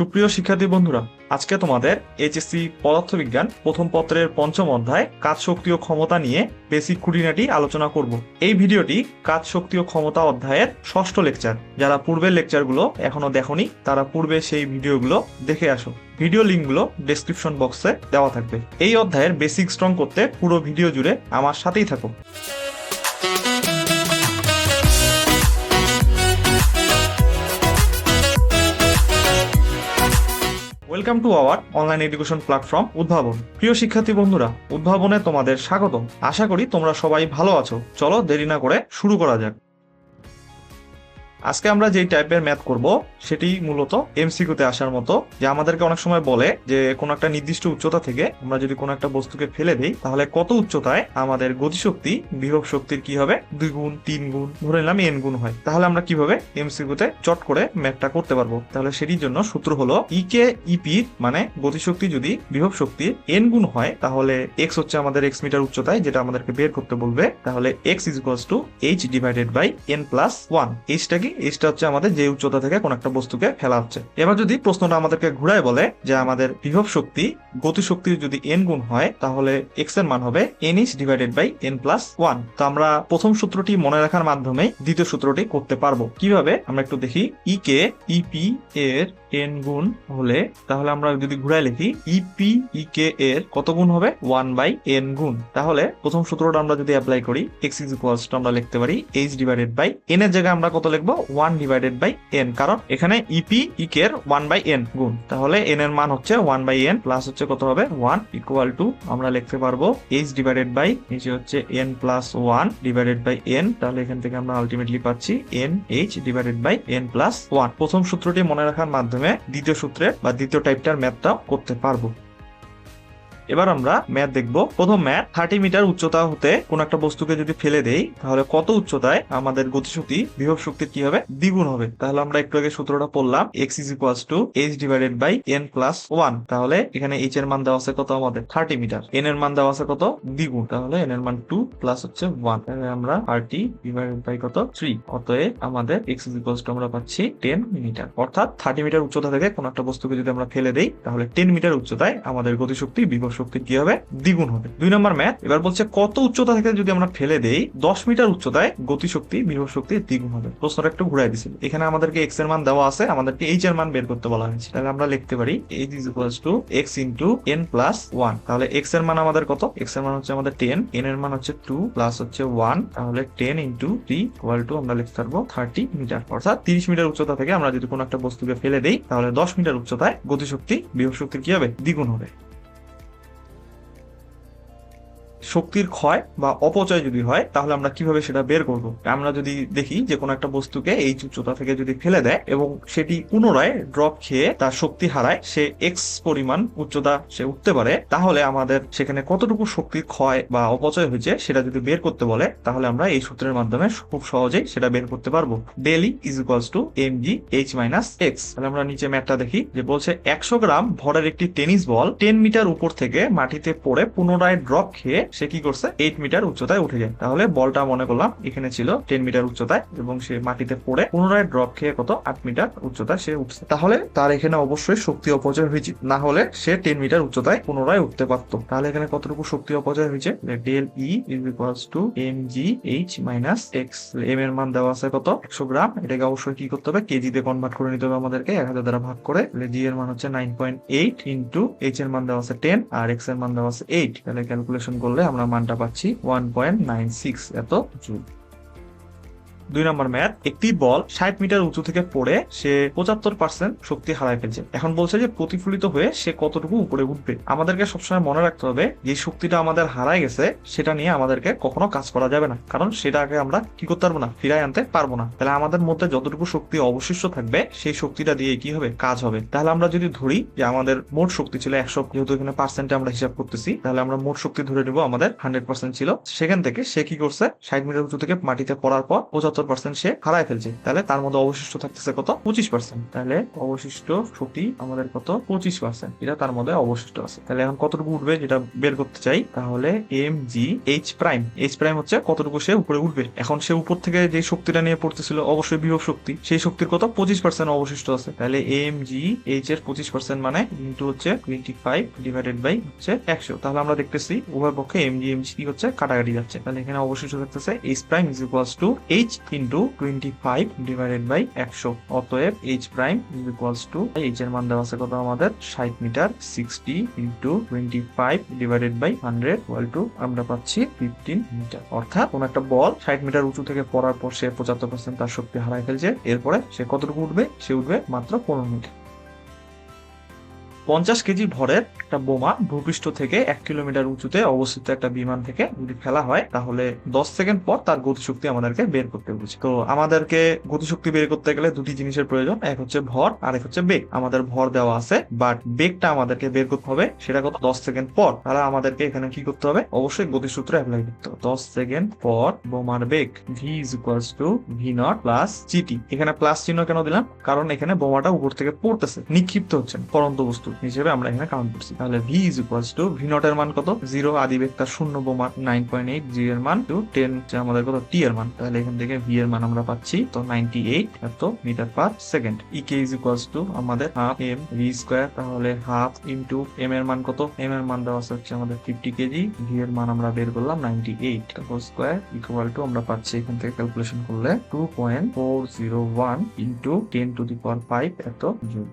সুপ্রিয় শিক্ষার্থী বন্ধুরা, আজকে তোমাদের এইচএসসি পদার্থবিজ্ঞান প্রথম পত্রের পঞ্চম অধ্যায় কাজ শক্তি ও ক্ষমতা নিয়ে বেসিক খুঁটিনাটি আলোচনা করব। এই ভিডিওটি কাজ শক্তি ও ক্ষমতা অধ্যায়ের ষষ্ঠ লেকচার। যারা পূর্বের লেকচারগুলো এখনও দেখনি, তারা পূর্বে সেই ভিডিওগুলো দেখে আসো। ভিডিও লিঙ্কগুলো ডেসক্রিপশন বক্সে দেওয়া থাকবে। এই অধ্যায়ের বেসিক স্ট্রং করতে পুরো ভিডিও জুড়ে আমার সাথেই থাকো। Welcome to our online education platform উদ্ভাবন প্রিয় শিক্ষার্থী বন্ধুরা উদ্ভাবনে তোমাদের স্বাগতম। আশা করি তোমরা সবাই ভালো আছো। চলো দেরি না করে শুরু করা যাক। আজকে আমরা যেই টাইপের ম্যাথ করব, সেটি মূলত এমসিকিউতে আসার মতো, যে আমাদেরকে অনেক সময় বলে যে কোনো একটা নির্দিষ্ট উচ্চতা থেকে আমরা যদি কোনো একটা বস্তুকে ফেলে দেই, তাহলে কত উচ্চতায় আমাদের গতিশক্তি, বিভব শক্তির কি হবে? দুই গুণ, তিন গুণ, ধরে নিলাম এন গুণ হয়। তাহলে আমরা কীভাবে এমসিকিউতে চট করে ম্যাথটা করতে পারব? তাহলে সেটির জন্য সূত্র হলো ই কে ইপি মানে গতিশক্তি যদি বিভব শক্তি এন গুণ হয়, তাহলে এক্স হচ্ছে আমাদের এক্স মিটার উচ্চতায়, যেটা আমাদেরকে বের করতে বলবে। তাহলে x is to h divided by n plus one এইচটা কি এইচটা হচ্ছে আমাদের যে উচ্চতা থেকে কোন একটা বস্তুকে ফেলা হচ্ছে। এবার যদি প্রশ্নটা আমাদেরকে ঘুরায় বলে যে আমাদের বিভব শক্তি, গতি শক্তির যদি এন গুণ হয়, তাহলে এক্সের মান হবে n is divided by n plus one তো আমরা প্রথম সূত্রটি মনে রাখার মাধ্যমে দ্বিতীয় সূত্রটি করতে পারব। কীভাবে? আমরা একটু দেখি। ই কে ইপি এর এন গুণ হলে তাহলে আমরা যদি ঘুরায় লিখি ইপি ই কে এর কত গুণ হবে? ওয়ান বাই এন গুণ। তাহলে প্রথম সূত্রটা আমরা যদি অ্যাপ্লাই করি এক্স ইজ ইকুয়ালস আমরা লিখতে পারি এইচ ডিভাইডেড বাই এন এর জায়গায় আমরা কত লিখব? ওয়ান ডিভাইডেড বাই এন কারণ এখানে ইপি ইকে এর ওয়ান বাই এন গুণ। তাহলে এন এর মান হচ্ছে ওয়ান বাই এন প্লাস হচ্ছে কত হবে? ওয়ান ইকুয়াল টু আমরা লিখতে পারব এইচ ডিভাইডেড বাই নিচে হচ্ছে n plus one divided by n তাহলে এখান থেকে আমরা আলটিমেটলি পাচ্ছি n h divided by n plus one প্রথম সূত্রটি মনে রাখার মাধ্যমে দ্বিতীয় সূত্রে বা দ্বিতীয় টাইপটার ম্যাথটাও করতে পারব। এবার আমরা ম্যাথ দেখব। প্রথম ম্যাথ থার্টি মিটার উচ্চতা হতে কোন একটা বস্তুকে যদি ফেলে দেই, তাহলে কত উচ্চতায় আমাদের গতিশক্তি, বিভব শক্তির কি হবে? দ্বিগুণ হবে। তাহলে আমরা একটু আগে সূত্রটা পড়লাম x is equals to h divided by n plus one তাহলে এখানে এইচ এর মান দেওয়া আছে কত আমাদের? থার্টি মিটার এন এর মান দেওয়া আছে কত? দ্বিগুণ। তাহলে এন এর মান টু প্লাস হচ্ছে ওয়ান তাহলে আমরা থার্টি ডিভাইডেড বাই কত? থ্রি অতএব আমাদের এক্স ইজ ইকুয়ালস টু আমরা পাচ্ছি টেন মিটার অর্থাৎ থার্টি মিটার উচ্চতা থেকে কোন একটা বস্তুকে যদি আমরা ফেলে দেই, তাহলে টেন মিটার উচ্চতায় আমাদের গতিশক্তি, বিভব শক্তি কি হবে? দ্বিগুণ হবে। দুই নম্বর ম্যাথ, এবার বলছে কত উচ্চতা থেকে যদি আমরা ফেলে দেই, দশ মিটার উচ্চতায় গতিশক্তি বিভব শক্তি দ্বিগুণ হবে। প্রশ্নটা একটু ঘুরাই দিছিল। এখানে আমাদেরকে এক্সের মান দেওয়া আছে, আমাদেরকে এইচ এর মান বের করতে বলা হয়েছে। তাহলে আমরা লিখতে পারি h is equals to x into n plus one তাহলে এক্সের মান আমাদের কত? এক্সের মান হচ্ছে আমাদের টেন এন এর মান হচ্ছে টু প্লাস হচ্ছে ওয়ান তাহলে ten into three equal to আমরা লিখতে পারব থার্টি মিটার। অর্থাৎ তিরিশ মিটার উচ্চতা থেকে আমরা যদি কোনো একটা বস্তুকে ফেলে দেই, তাহলে দশ মিটার উচ্চতায় গতিশক্তি বিভব শক্তির কি হবে? দ্বিগুণ হবে। শক্তির ক্ষয় বা অপচয় যদি হয়, তাহলে আমরা কীভাবে সেটা বের করব? আমরা যদি দেখি যে কোনো একটা বস্তুকে এই উচ্চতা থেকে যদি ফেলে দেয় এবং সেটি পুনরায় ড্রপ খেয়ে তার শক্তি হারায়, সে এক্স পরিমাণ উচ্চতা সে উঠতে পারে, তাহলে আমাদের সেখানে কতটুকু শক্তির ক্ষয় বা অপচয় হয়েছে সেটা যদি বের করতে বলে, তাহলে আমরা এই সূত্রের মাধ্যমে খুব সহজেই সেটা বের করতে পারব। Del E is equals to m g h minus x তাহলে আমরা নিচে ম্যাটটা দেখি যে বলছে একশো গ্রাম ভরের একটি টেনিস বল টেন মিটার উপর থেকে মাটিতে পড়ে পুনরায় ড্রপ খেয়ে সে কি করছে? এইট মিটার উচ্চতায় উঠে যায়। তাহলে বলটা মনে করলাম, এখানে ছিল টেন মিটার উচ্চতায় এবং সে মাটিতে পড়ে পুনরায় ড্রপ খেয়ে কত? আট মিটার উচ্চতায় সে উঠছে। তাহলে তার এখানে অবশ্যই শক্তি অপচয় হয়েছে। না হলে সে টেন মিটার উচ্চতায় পুনরায় উঠতে পারতো। তাহলে এখানে কতটুকু শক্তি অপচয় হয়েছে? Del E is equals to m g h minus x m এর মান দেওয়া আছে কত? একশো গ্রাম। এটাকে অবশ্যই কি করতে হবে? কেজিতে কনভার্ট করে নিতে হবে আমাদেরকে। এক হাজার দ্বারা ভাগ করে জি এর মান হচ্ছে nine point eight into h এর মান দেওয়া আছে টেন আর এক্সের মান দেওয়া আছে এইট তাহলে ক্যালকুলেশন করলে আমরা মানটা পাচ্ছি ওয়ান পয়েন্ট নাইন সিক্স এত জুল। দুই নম্বর ম্যাথ, একটি বল ষাট মিটার উঁচু থেকে পড়ে সে পঁচাত্তর পার্সেন্ট শক্তি হারায় ফেলছে। এখন বলছে যে প্রতিফলিত হয়ে সে কতটুকু উপরে উঠবে। আমাদেরকে সবসময় মনে রাখতে হবে, যে শক্তিটা আমাদের হারায় গেছে, সেটা নিয়ে আমাদেরকে কখনো কাজ করা যাবে না। কারণ সেটাকে আমরা কি করতে পারব না ফিরাই আনতে পারব না। তাহলে আমাদের মধ্যে যতটুকু শক্তি অবশিষ্ট থাকবে, সেই শক্তিটা দিয়ে কি হবে? কাজ হবে। তাহলে আমরা যদি ধরি যে আমাদের মোট শক্তি ছিল একশো, যেহেতু এখানে পার্সেন্টে আমরা হিসাব করতেছি, তাহলে আমরা মোট শক্তি ধরে নিব আমাদের হান্ড্রেড পার্সেন্ট ছিল। সেখান থেকে সে কি করছে? ষাট মিটার উঁচু থেকে মাটিতে পড়ার পর পঁচাত্তর পঁচাত্তর পার্সেন্ট সে হারায় ফেলছে। তাহলে তার মধ্যে অবশিষ্ট থাকতেছে কত? পঁচিশ পার্সেন্ট তাহলে অবশিষ্ট শক্তি আমাদের কত? পঁচিশ পার্সেন্ট এটা তার মধ্যে অবশিষ্ট আছে। তাহলে এখন কতটুকু উঠবে যেটা বের করতে চাই? তাহলে m g h prime h prime হচ্ছে কতটুকু সে উপরে উঠবে। এখন সে উপর থেকে যে শক্তিটা নিয়ে পড়তেছিল, অবশ্যই বিভব শক্তি। সেই শক্তির কত? পঁচিশ পার্সেন্ট অবশিষ্ট আছে। তাহলে এম জি এইচ এর পঁচিশ পার্সেন্ট মানে ইন্টু হচ্ছে টোয়েন্টি ফাইভ ডিভাইডেড বাই হচ্ছে একশো। তাহলে আমরা দেখতেছি উভয় পক্ষে এম জি এম জি কি হচ্ছে কাটাকাটি যাচ্ছে। তাহলে এখানে অবশিষ্ট থাকতেছে h prime is equals to h into twenty five divided by একশো। অতএব h prime is equals to h এর মান দেওয়া আছে কত আমাদের? ষাট metre sixty into twenty five divided by hundred equal to আমরা পাচ্ছি ফিফটিন মিটার। অর্থাৎ কোন একটা বল ষাট মিটার উঁচু থেকে পড়ার পর সে পঁচাত্তর পার্সেন্ট তার শক্তি হারায় ফেলছে, এরপরে সে কতটুকু উঠবে? সে উঠবে মাত্র পনেরো মিটার। পঞ্চাশ কেজি ভরের একটা বোমা ভূপৃষ্ঠ থেকে এক কিলোমিটার উঁচুতে অবস্থিত একটা বিমান থেকে যদি ফেলা হয়, তাহলে দশ সেকেন্ড পর তার গতিশক্তি আমাদেরকে বের করতে বলছে। তো আমাদেরকে গতিশক্তি বের করতে গেলে দুটি জিনিসের প্রয়োজন, এক হচ্ছে ভর আর এক হচ্ছে বেগ। আমাদের ভর দেওয়া আছে বাট বেগটা আমাদেরকে বের করতে হবে, সেটা কত? দশ সেকেন্ড পর। তাহলে আমাদেরকে এখানে কি করতে হবে? অবশ্যই গতিসূত্র অ্যাপ্লাই করতে হবে। দশ সেকেন্ড পর বোমার বেগ V is equals to V nought plus G T এখানে প্লাস চিহ্ন কেন দিলাম? কারণ এখানে বোমাটা উপর থেকে পড়তেছে, নিক্ষিপ্ত হচ্ছে পরন্ত বস্তু। হিসেবে আমরা এখানে কাউন্ট করছি। তাহলে v is equals to v naught এর মান কত? জিরো আদি বেগ তার শূন্য বোমা নাইন পয়েন্ট এইট জি এর মান টু টেন আমাদের কত? টি এর মান। তাহলে এখান থেকে ভি এর মান আমরা পাচ্ছি, তো নাইনটি এইট এত metre per second E K is equals to আমাদের হাফ এম ভি স্কোয়ার তাহলে হাফ ইন্টু এম এর মান কত? এম এর মান দেওয়া হচ্ছে আমাদের ফিফটি কেজি ভি এর মান আমরা বের করলাম ninety eight whole square equal to আমরা পাচ্ছি এখান থেকে ক্যালকুলেশন করলে two point four zero one into ten to the power five এত জুল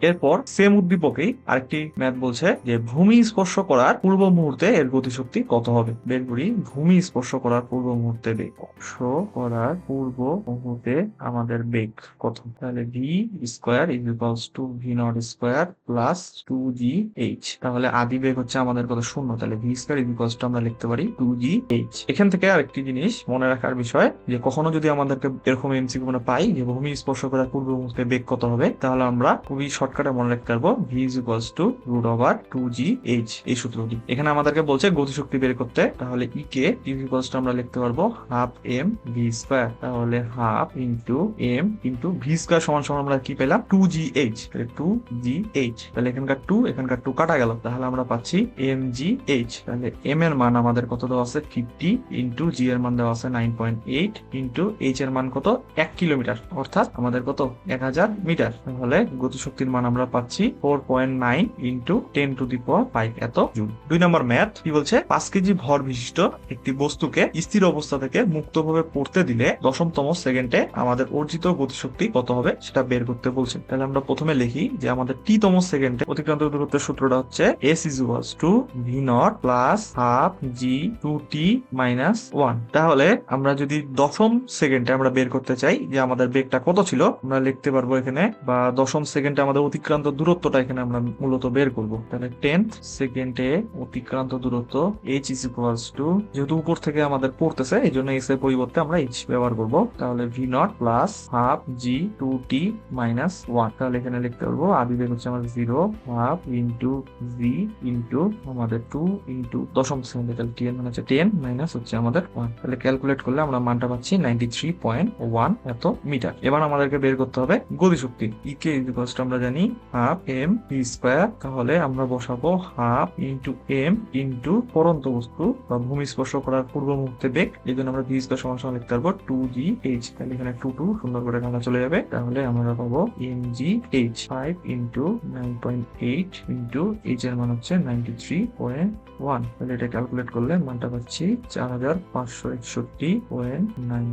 এরপর সেম উদ্দীপকেই আরেকটি ম্যাথ বলছে যে ভূমি স্পর্শ করার পূর্ব মুহূর্তে এর গতিশক্তি কত হবে? বের করি, ভূমি স্পর্শ করার পূর্ব মুহূর্তে বেগ। স্পর্শ করার পূর্ব মুহূর্তে আমাদের বেগ কত? তাহলে v square is equals to v naught square plus two g h তাহলে আদি বেগ হচ্ছে আমাদের কত? শূন্য। তাহলে v square is equals to আমরা লিখতে পারি টু জি এইচ এখান থেকে আরেকটি জিনিস মনে রাখার বিষয় যে কখনো যদি আমাদেরকে এরকম এমসিকিউ মনে পাই যে ভূমি স্পর্শ করার পূর্ব মুহূর্তে বেগ কত হবে, তাহলে আমরা খুবই শর্টকাটে মনে রাখতে পারব v is equals to root over two g h এই সূত্রটি। এখানে আমাদেরকে বলছে গতিশক্তি বের করতে, তাহলে ই কে ইকুয়ালস টু আমরা লিখতে পারব হাফ এম ভি স্কোয়ার তাহলে half into m into v square সমান সমান আমরা কি পেলাম? Two g h two g h তাহলে এখানকার টু এখানকার টু কাটা গেল, তাহলে আমরা পাচ্ছি এম জি এইচ তাহলে এম এর মান আমাদের কত দেওয়া আছে? ফিফটি ইন্টু জি এর মান দেওয়া আছে nine point eight into h এর মান কত? এক কিলোমিটার, অর্থাৎ আমাদের কত? এক হাজার মিটার। তাহলে গতিশক্তির মান আমরা পাচ্ছি four point nine into ten to the power five এত জুল। দুই নম্বর ম্যাথ কি বলছে? পাঁচ কেজি ভর বিশিষ্ট একটি বস্তুকে স্থির অবস্থা থেকে মুক্তভাবে পড়তে দিলে দশমতম সেকেন্ডে আমাদের অর্জিত গতিশক্তি কত হবে সেটা বের করতে বলছে। তাহলে আমরা প্রথমে লিখি যে আমাদের টি তম সেকেন্ডে অতিক্রান্ত দূরত্বের সূত্রটা হচ্ছে s is equals to v naught plus half g two t minus one তাহলে আমরা যদি দশম সেকেন্ডে আমরা বের করতে চাই যে আমাদের বেগটা কত ছিল, আমরা লিখতে পারব এখানে বা দশম সেকেন্ডে আমাদের অতিক্রান্ত দূরত্বটা এখানে আমরা মূলত বের করব। তাহলে টেন্থ সেকেন্ডে অতিক্রান্ত দূরত্ব এইচ ইজ ইকুয়ালস টু যেহেতু উপর থেকে আমাদের পড়তেছে এই জন্য এস এর পরিবর্তে আমরা এইচ ব্যবহার করব। তাহলে v naught plus half g two t minus one তাহলে এখানে লিখতে পারব আদি বেগ হচ্ছে আমাদের zero half into g into আমাদের টু ইন্টু দশম সেকেন্ডে তাহলে টি এর মানে হচ্ছে টেন মাইনাস হচ্ছে আমাদের ওয়ান তাহলে ক্যালকুলেট করলে আমরা মানটা পাচ্ছি নাইনটি থ্রি পয়েন্ট ওয়ান এত মিটার। এবার আমাদেরকে বের করতে হবে গতিশক্তি। ইকে ইকুয়ালস আমরা জানি হাফ এম ভি স্কোয়ার তাহলে আমরা বসাবো হাফ ইন্টু এম ইন্টু পরন্ত বস্তু বা ভূমি স্পর্শ করার পূর্ব মুহূর্তে বেগ। এই জন্য আমরা ভি স্কোয়ার সমান সমান লিখতে পারব টু জি এইচ তাহলে এখানে টু টু সুন্দর করে ঢাকা চলে যাবে। তাহলে আমরা পাবো m g h five into nine point eight into h এর মান হচ্ছে নাইনটি থ্রি পয়েন্ট ওয়ান তাহলে এটা ক্যালকুলেট করলে মানটা পাচ্ছি চার হাজার পাঁচশো একষট্টি পয়েন্ট নাইন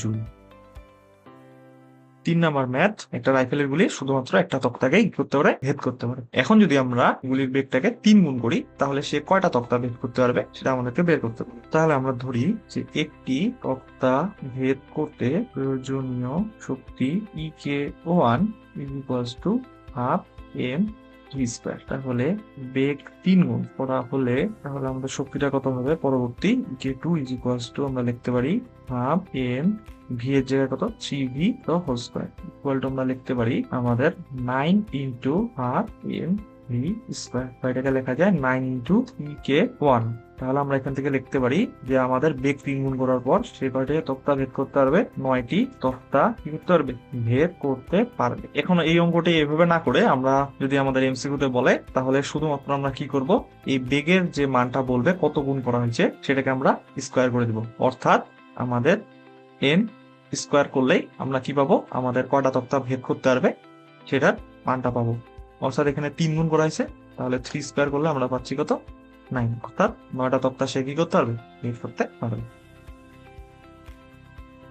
জুল। তিন নাম্বার ম্যাথ, একটা রাইফেলের গুলি শুধুমাত্র একটা তক্তাকে করতে পারে ভেদ করতে পারে। এখন যদি আমরা গুলির বেগটাকে তিন গুণ করি, তাহলে সে কয়টা তক্তা ভেদ করতে পারবে সেটা আমাদেরকে বের করতে হবে। তাহলে আমরা ধরি যে একটি তক্তা ভেদ করতে প্রয়োজনীয় শক্তি E K one equals to half M V square তাহলে বেগ তিন গুণ করা হলে তাহলে আমাদের শক্তিটা কত হবে? পরবর্তী K two is equals to আমরা লিখতে পারি হাফ এম ভি এর জায়গায় কত? Three V whole square equal to আমরা লিখতে পারি আমাদের nine into half M square এটাকে লেখা যায় নাইন ইন্টু কে ওয়ান তাহলে আমরা এখান থেকে লিখতে পারি যে আমাদের বেগ তিন গুণ করার পর সে কয়টাকে তক্তা ভেদ করতে পারবে? নয়টি তক্তা কি করতে পারবে ভেদ করতে পারবে। এখন এই অঙ্কটি এভাবে না করে আমরা যদি আমাদের এমসিকিউতে বলে, তাহলে শুধুমাত্র আমরা কি করব? এই বেগের যে মানটা বলবে কত গুণ করা হয়েছে, সেটাকে আমরা স্কোয়ার করে দিব। অর্থাৎ আমাদের এন স্কোয়ার করলেই আমরা কি পাবো? আমাদের কয়টা তক্তা ভেদ করতে পারবে, সেটার মানটা পাবো। অর্থাৎ এখানে তিন গুণ করা হয়েছে। তাহলে থ্রি স্কোয়ার করলে আমরা পাচ্ছি কত? নাইন অর্থাৎ নয়টা তক্তা সে কি করতে পারবে? ভেদ করতে পারবে।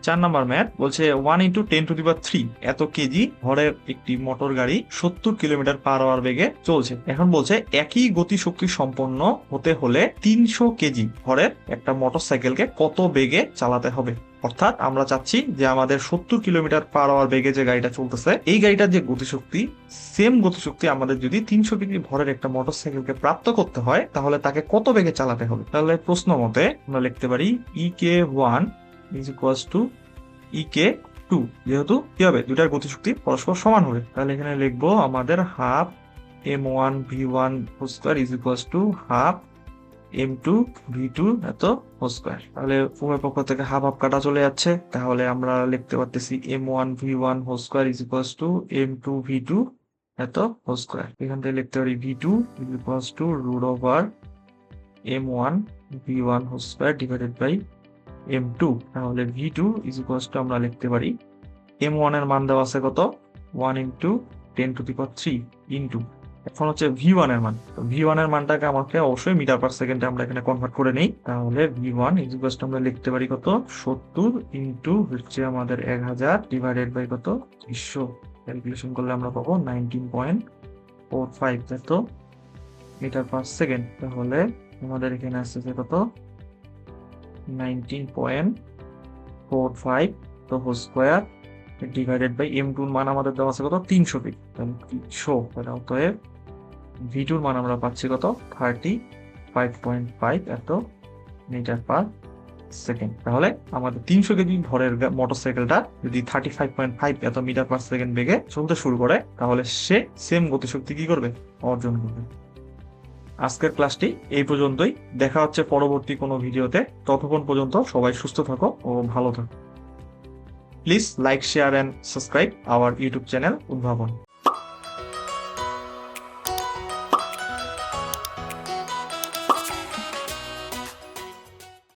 চার নাম্বার ম্যাথ বলছে one into ten to the power three এত কেজি ভরের একটি মোটর গাড়ি সত্তর কিলোমিটার পার আওয়ার বেগে চলছে। এখন বলছে একই গতি শক্তি সম্পন্ন হতে হলে তিনশো কেজি ভরের একটা মোটর সাইকেলকে কত বেগে চালাতে হবে? অর্থাৎ আমরা চাচ্ছি যে আমাদের সত্তর কিলোমিটার পার আওয়ার বেগে যে গাড়িটা চলতেছে, এই গাড়িটার যে গতিশক্তি সেম গতিশক্তি আমাদের যদি তিনশো কেজি ভরের একটা মোটর সাইকেলকে প্রাপ্ত করতে হয়, তাহলে তাকে কত বেগে চালাতে হবে? তাহলে প্রশ্ন মতে আমরা লিখতে পারি E K one is equals to E K two যেহেতু কি হবে? দুটার গতিশক্তি পরস্পর সমান হবে। তাহলে এখানে লিখব আমাদের half M one V one square is equals to half M two V two এত হোল স্কোয়ার তাহলে উভয় পক্ষ থেকে হাফ হাফ কাটা চলে যাচ্ছে। তাহলে আমরা লিখতে পারতেছি M one V one whole square is equals to M two V two এত হোল স্কোয়ার এখান থেকে লিখতে পারি V two is equals to root over M one V one whole square divided by M two তাহলে V two is equals to আমরা লিখতে পারি M ওয়ানের মান দেওয়া আছে কত? One into ten to the power three into এখন হচ্ছে ভি ওয়ানের মান। ভি ওয়ানের মানটাকে আমাকে অবশ্যই মিটার পার সেকেন্ডে আমরা এখানে কনভার্ট করে নেই। তাহলে ভি ওয়ান টু আমরা লিখতে পারি কত? সত্তর ইন্টু হচ্ছে আমাদের এক হাজার ডিভাইডেড বাই কত? তিনশো ক্যালকুলেশন করলে আমরা পাবো নাইনটিন পয়েন্ট ফোর ফাইভ এত মিটার পার সেকেন্ড। তাহলে আমাদের এখানে আসছে কত? নাইনটিন পয়েন্ট ফোর ফাইভ তো whole square divided by M টুর মান আমাদের দেওয়া আছে কত? তিনশো ফিট তিনশো। অতএব ভি টুর মান আমরা পাচ্ছি কত? থার্টি ফাইভ পয়েন্ট ফাইভ এত মিটার পার সেকেন্ড তাহলে আমাদের তিনশো কেজি ভরের মোটর সাইকেলটা যদি থার্টি ফাইভ পয়েন্ট ফাইভ এত মিটার পার সেকেন্ড বেগে চলতে শুরু করে, তাহলে সে সেম গতিশক্তি কি করবে? অর্জন করবে। আজকের ক্লাসটি এই পর্যন্তই। দেখা হচ্ছে পরবর্তী কোনো ভিডিওতে। ততক্ষণ পর্যন্ত সবাই সুস্থ থাকো ও ভালো থাকো। Please like share and subscribe our YouTube channel Udbhabon